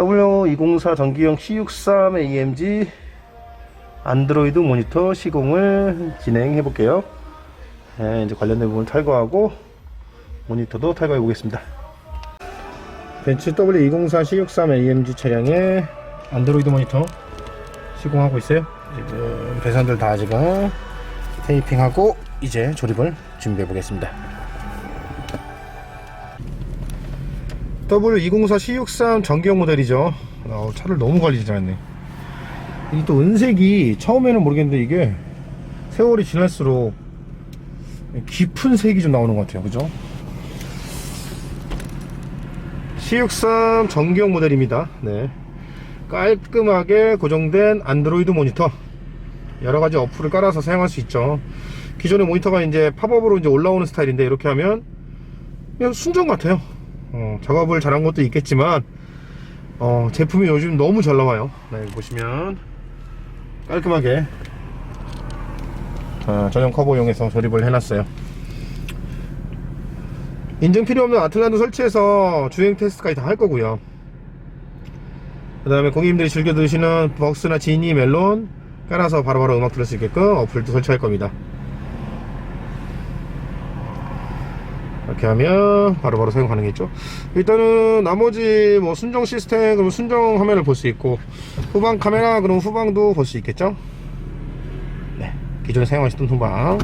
W204 전기형 C63 AMG 안드로이드 모니터 시공을 진행해 볼게요. 네, 이제 관련된 부분 탈거하고 모니터도 탈거해 보겠습니다. 벤츠 W204 C63 AMG 차량의 안드로이드 모니터 시공하고 있어요. 지금 배선들 다 지금 테이핑하고 이제 조립을 준비해 보겠습니다. W204 C63 전기형 모델이죠. 어, 차를 너무 관리지 않네. 이게 또 은색이 처음에는 모르겠는데 이게 세월이 지날수록 깊은 색이 좀 나오는 것 같아요. 그죠? C63 전기형 모델입니다. 네. 깔끔하게 고정된 안드로이드 모니터. 여러 가지 어플을 깔아서 사용할 수 있죠. 기존의 모니터가 이제 팝업으로 이제 올라오는 스타일인데 이렇게 하면 그냥 순정 같아요. 어, 작업을 잘한 것도 있겠지만 어, 제품이 요즘 너무 잘 나와요. 네, 보시면 깔끔하게 아, 전용 커버용에서 조립을 해놨어요. 인증 필요 없는 아틀란도 설치해서 주행 테스트까지 다 할 거고요. 그 다음에 고객님들이 즐겨 드시는 벅스나 지니 멜론 깔아서 바로바로 음악 들을 수 있게끔 어플도 설치할 겁니다. 이렇게 하면 바로 바로 사용 가능했죠. 일단은 나머지 뭐 순정 시스템 그럼 순정 화면을 볼 수 있고 후방 카메라 그럼 후방도 볼 수 있겠죠. 네, 기존에 사용하시던 후방.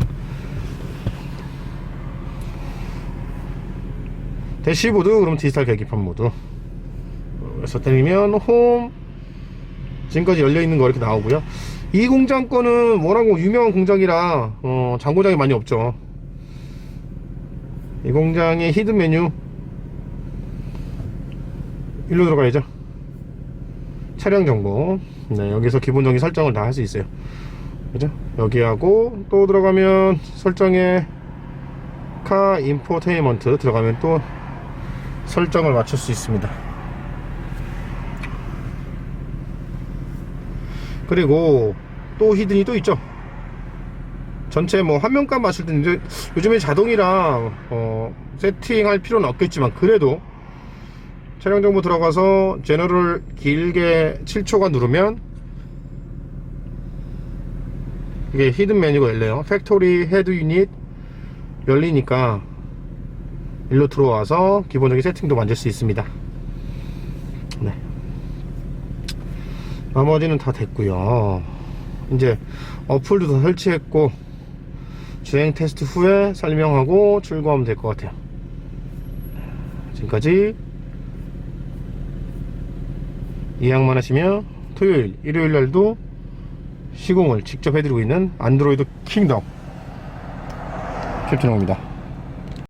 대시보드 그럼 디지털 계기판 모드. 그래서 때리면 홈 지금까지 열려 있는 거 이렇게 나오고요. 이 공장 거는 워낙 뭐 유명한 공장이라 어, 장고장이 많이 없죠. 이 공장의 히든 메뉴. 일로 들어가야죠. 차량 정보. 네, 여기서 기본적인 설정을 다 할 수 있어요. 그죠? 여기하고 또 들어가면 설정에 카 인포테인먼트 들어가면 또 설정을 맞출 수 있습니다. 그리고 또 히든이 또 있죠 전체 뭐 화면값 맞출 때 이제 요즘에 자동이랑 어, 세팅할 필요는 없겠지만 그래도 차량 정보 들어가서 제너럴 길게 7초간 누르면 이게 히든 메뉴가 열려요. 팩토리 헤드 유닛 열리니까 일로 들어와서 기본적인 세팅도 만질 수 있습니다. 네. 나머지는 다 됐고요. 이제 어플도 다 설치했고 주행 테스트 후에 설명하고 출고하면 될 것 같아요. 지금까지 예약만 하시면 토요일 일요일 날도 시공을 직접 해드리고 있는 안드로이드 킹덤. 캡틴입니다